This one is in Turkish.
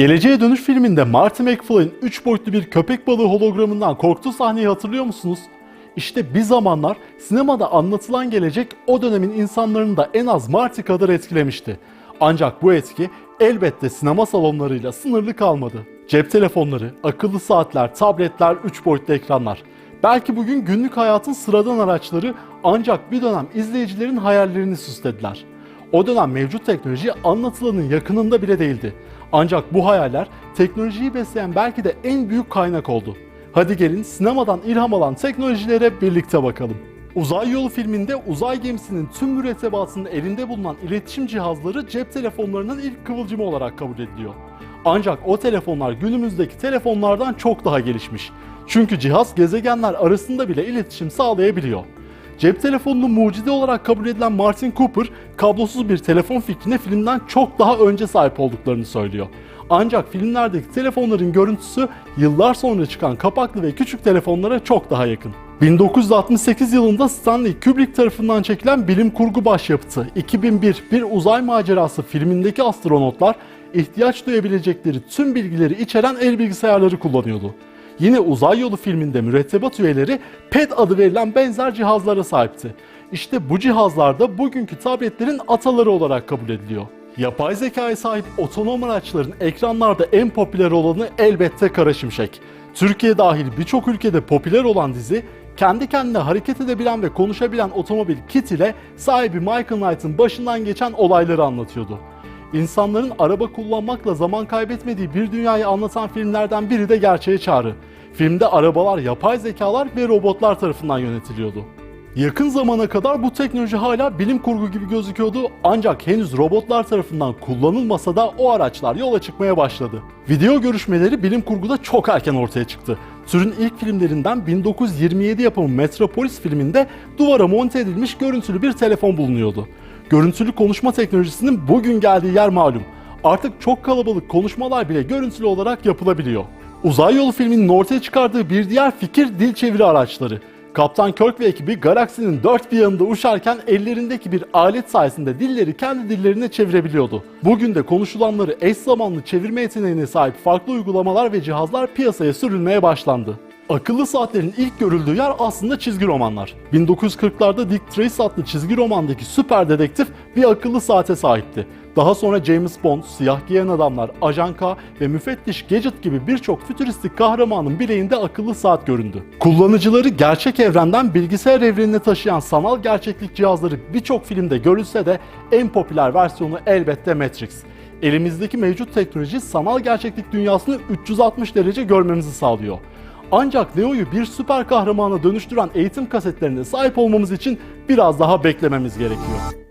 Geleceğe Dönüş filminde Marty McFly'ın 3 boyutlu bir köpek balığı hologramından korktuğu sahneyi hatırlıyor musunuz? İşte bir zamanlar sinemada anlatılan gelecek o dönemin insanlarını da en az Marty kadar etkilemişti. Ancak bu etki elbette sinema salonlarıyla sınırlı kalmadı. Cep telefonları, akıllı saatler, tabletler, 3 boyutlu ekranlar. Belki bugün günlük hayatın sıradan araçları ancak bir dönem izleyicilerin hayallerini süslediler. O dönem mevcut teknoloji anlatılanın yakınında bile değildi. Ancak bu hayaller teknolojiyi besleyen belki de en büyük kaynak oldu. Hadi gelin sinemadan ilham alan teknolojilere birlikte bakalım. Uzay Yolu filminde uzay gemisinin tüm mürettebatının elinde bulunan iletişim cihazları cep telefonlarının ilk kıvılcımı olarak kabul ediliyor. Ancak o telefonlar günümüzdeki telefonlardan çok daha gelişmiş. Çünkü cihaz gezegenler arasında bile iletişim sağlayabiliyor. Cep telefonunu mucide olarak kabul edilen Martin Cooper, kablosuz bir telefon fikrine filmden çok daha önce sahip olduklarını söylüyor. Ancak filmlerdeki telefonların görüntüsü yıllar sonra çıkan kapaklı ve küçük telefonlara çok daha yakın. 1968 yılında Stanley Kubrick tarafından çekilen bilim kurgu başyapıtı 2001 Bir Uzay Macerası filmindeki astronotlar ihtiyaç duyabilecekleri tüm bilgileri içeren el bilgisayarları kullanıyordu. Yine Uzay Yolu filminde mürettebat üyeleri PET adı verilen benzer cihazlara sahipti. İşte bu cihazlar da bugünkü tabletlerin ataları olarak kabul ediliyor. Yapay zekaya sahip otonom araçların ekranlarda en popüler olanı elbette Kara Şimşek. Türkiye dahil birçok ülkede popüler olan dizi, kendi kendine hareket edebilen ve konuşabilen otomobil Kit ile sahibi Michael Knight'ın başından geçen olayları anlatıyordu. İnsanların araba kullanmakla zaman kaybetmediği bir dünyayı anlatan filmlerden biri de Gerçeğe Çağrı. Filmde arabalar, yapay zekalar ve robotlar tarafından yönetiliyordu. Yakın zamana kadar bu teknoloji hala bilim kurgu gibi gözüküyordu ancak henüz robotlar tarafından kullanılmasa da o araçlar yola çıkmaya başladı. Video görüşmeleri bilim kurguda çok erken ortaya çıktı. Türün ilk filmlerinden 1927 yapımı Metropolis filminde duvara monte edilmiş görüntülü bir telefon bulunuyordu. Görüntülü konuşma teknolojisinin bugün geldiği yer malum. Artık çok kalabalık konuşmalar bile görüntülü olarak yapılabiliyor. Uzay Yolu filminin ortaya çıkardığı bir diğer fikir dil çeviri araçları. Kaptan Kirk ve ekibi galaksinin dört bir yanında uçarken ellerindeki bir alet sayesinde dilleri kendi dillerine çevirebiliyordu. Bugün de konuşulanları eş zamanlı çevirme yeteneğine sahip farklı uygulamalar ve cihazlar piyasaya sürülmeye başlandı. Akıllı saatlerin ilk görüldüğü yer aslında çizgi romanlar. 1940'larda Dick Tracy adlı çizgi romandaki süper dedektif bir akıllı saate sahipti. Daha sonra James Bond, Siyah Giyen Adamlar, Ajan K ve Müfettiş Gadget gibi birçok fütüristik kahramanın bileğinde akıllı saat göründü. Kullanıcıları gerçek evrenden bilgisayar evrenine taşıyan sanal gerçeklik cihazları birçok filmde görülse de en popüler versiyonu elbette Matrix. Elimizdeki mevcut teknoloji sanal gerçeklik dünyasını 360 derece görmemizi sağlıyor. Ancak Neo'yu bir süper kahramana dönüştüren eğitim kasetlerine sahip olmamız için biraz daha beklememiz gerekiyor.